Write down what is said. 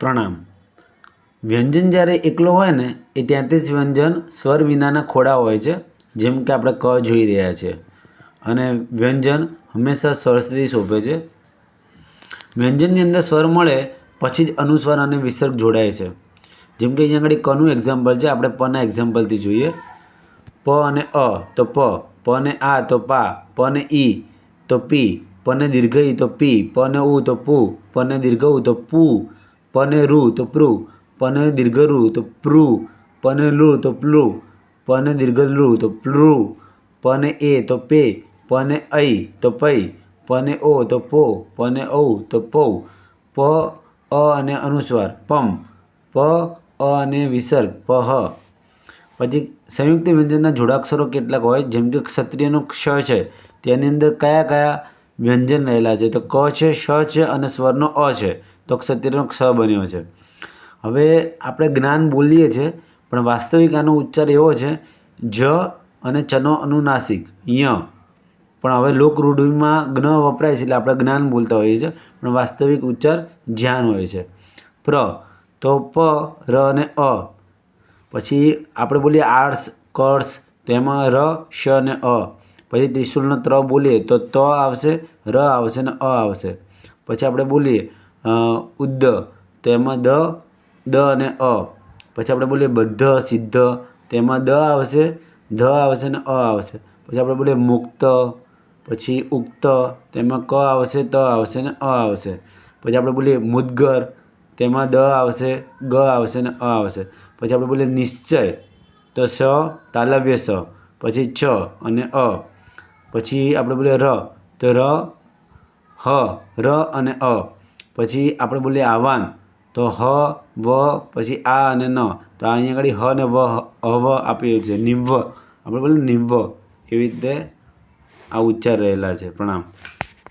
પ્રણામ. વ્યંજન જ્યારે એકલો હોય ને, એ જ વ્યંજન સ્વર વિનાના ખોડા હોય છે, જેમ કે આપણે ક જોઈ રહ્યા છે. અને વ્યંજન હંમેશા સ્વર સુધી શોભે છે. વ્યંજનની અંદર સ્વર મળે, પછી જ અનુસ્વાર અને વિસર્ગ જોડાય છે. જેમ કે અહીંયા આગળ કનું એક્ઝામ્પલ છે, આપણે પના એક્ઝામ્પલથી જોઈએ. પ અને અ, તો પ. પ ને આ, તો પા. પ ને ઈ, તો પી. પ ને દીર્ઘ ઈ તો પી. પ ને ઉ, તો પુ. પ ને દીર્ઘ ઉ તો પુ. પ ને તો પ્રુ પને દીર્ઘ રૂ તો પ્રુ પને ને લુ તો પ્લુ પને ને દીર્ઘ લુ તો પ્લુ પ ને એ તો પે પ ને ઐ તો પૈ પ ને ઓ તો પો પ ને ઔ તો પૌ પ અ અને અનુસ્વાર પમ પ અ અને વિસર્ગ પહ પછી સંયુક્ત વ્યંજનના જોડાક્ષરો કેટલાક હોય, જેમ કે ક્ષત્રિયનો ક્ષ છે, તેની અંદર કયા કયા વ્યંજન રહેલા છે? તો ક છે, શ છે અને સ્વરનો અ છે. તો ક્ષત્રિયનો ક્ષ બન્યો છે. હવે આપણે જ્ઞાન બોલીએ છીએ, પણ વાસ્તવિક આનો ઉચ્ચાર એવો છે, જ અને ચનો અનુનાસિક, ય. પણ હવે લોકરૂઢિમાં જ્ઞ વપરાય છે એટલે આપણે જ્ઞાન બોલતા હોઈએ છીએ, પણ વાસ્તવિક ઉચ્ચાર જ્ઞાન હોય છે. પ્ર તો પ ર અને અ. પછી આપણે બોલીએ આર્ટ્સ કર્સ તો એમાં ર, શ અને અ. પછી ત્રિશુલનો ત્ર બોલીએ તો ત આવશે, ર આવશે ને અ આવશે. પછી આપણે બોલીએ ઉદ્દ તો એમાં દ દ અને અ. પછી આપણે બોલીએ બદ્ધ, સિદ્ધ, તેમાં દ આવશે, ધ આવશે ને અ આવશે. પછી આપણે બોલીએ મુક્ત, પછી ઉક્ત, તેમાં ક આવશે, ત આવશે ને અ આવશે. પછી આપણે બોલીએ મુદ્ગર, તેમાં દ આવશે, ગ આવશે ને અ આવશે. પછી આપણે બોલીએ નિશ્ચય, તો સ, તાલવ્ય સ, પછી છ અને અ. પછી આપણે બોલીએ ર, તો ર, હ, ર અને અ. પછી આપણે બોલીએ આહવાન. તો હ, વ, પછી આ અને ન. તો અહીંયા આગળ હ ને વ હવ આપ્યું છે. નિવ આપણે બોલીએ નિવ એવી રીતે આ ઉચ્ચાર રહેલા છે. પ્રણામ.